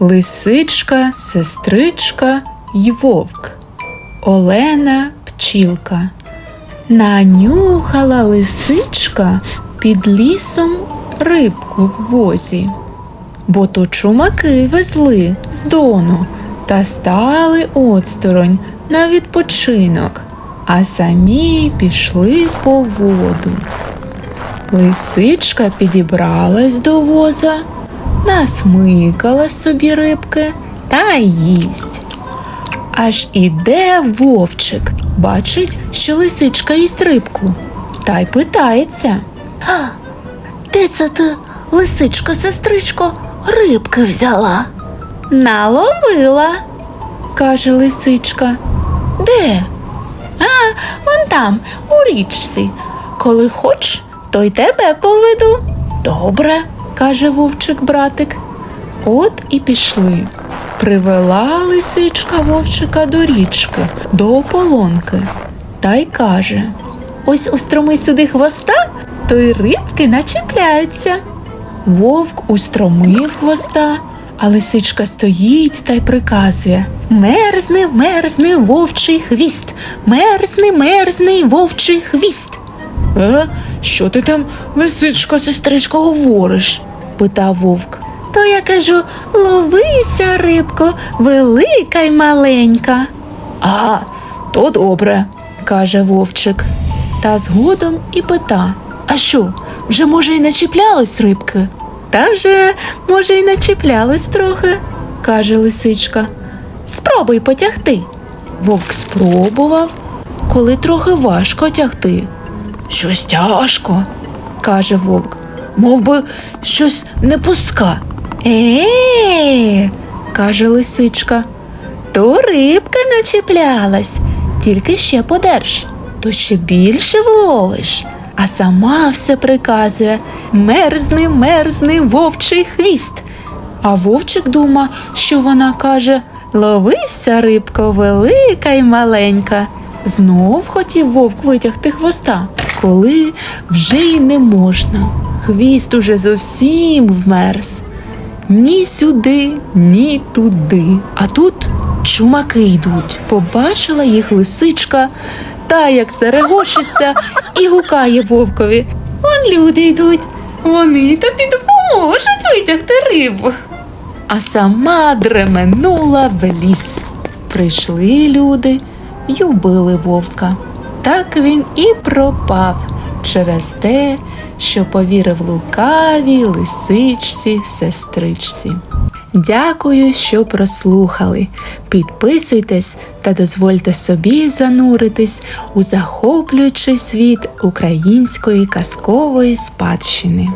Лисичка, сестричка й вовк. Олена пчілка. Нанюхала лисичка під лісом рибку в возі, бо то чумаки везли з дону та стали осторонь на відпочинок, а самі пішли по воду. Лисичка підібралась до воза, насмикала собі рибки та їсть. Аж іде вовчик, бачить, що лисичка їсть рибку, та й питається. А, де це ти, лисичко, сестричко, рибки взяла? Наловила, каже лисичка. Де? А, вон там, у річці. Коли хоч, то й тебе поведу. Добре. Каже вовчик братик. От і пішли. Привела лисичка вовчика до річки, до ополонки, та й каже: Ось устроми сюди хвоста, то й рибки начіпляються. Вовк устромив хвоста, а лисичка стоїть та й приказує: Мерзни, мерзни, вовчий хвіст, мерзни, мерзни, вовчий хвіст. Е, що ти там, лисичко, сестричко, говориш? питав вовк. То я кажу, ловися, рибко, велика й маленька. А, то добре, каже вовчик. Та згодом і пита: А що, вже може й начіплялись рибки? Та вже, може, й начіплялось трохи, каже лисичка. Спробуй потягти. Вовк спробував, коли трохи важко тягти. Щось тяжко, каже вовк, мов би щось не пуска. Е, каже лисичка, то рибка начіплялась, тільки ще подерж, то ще більше вловиш. А сама все приказує мерзни, мерзни, вовчий хвіст. А вовчик дума, що вона каже Ловися, рибко, велика й маленька. Знов хотів вовк витягти хвоста, коли вже й не можна. Хвіст уже зовсім вмерз. Ні сюди, ні туди. А тут чумаки йдуть. Побачила їх лисичка, та як зарегочиться і гукає вовкові. Вон люди йдуть, вони тобі допоможуть витягти рибу. А сама дременула в ліс. Прийшли люди й убили вовка. Так він і пропав через те, що повірив лукавій лисичці сестричці. Дякую, що прослухали. Підписуйтесь та дозвольте собі зануритись у захоплюючий світ української казкової спадщини.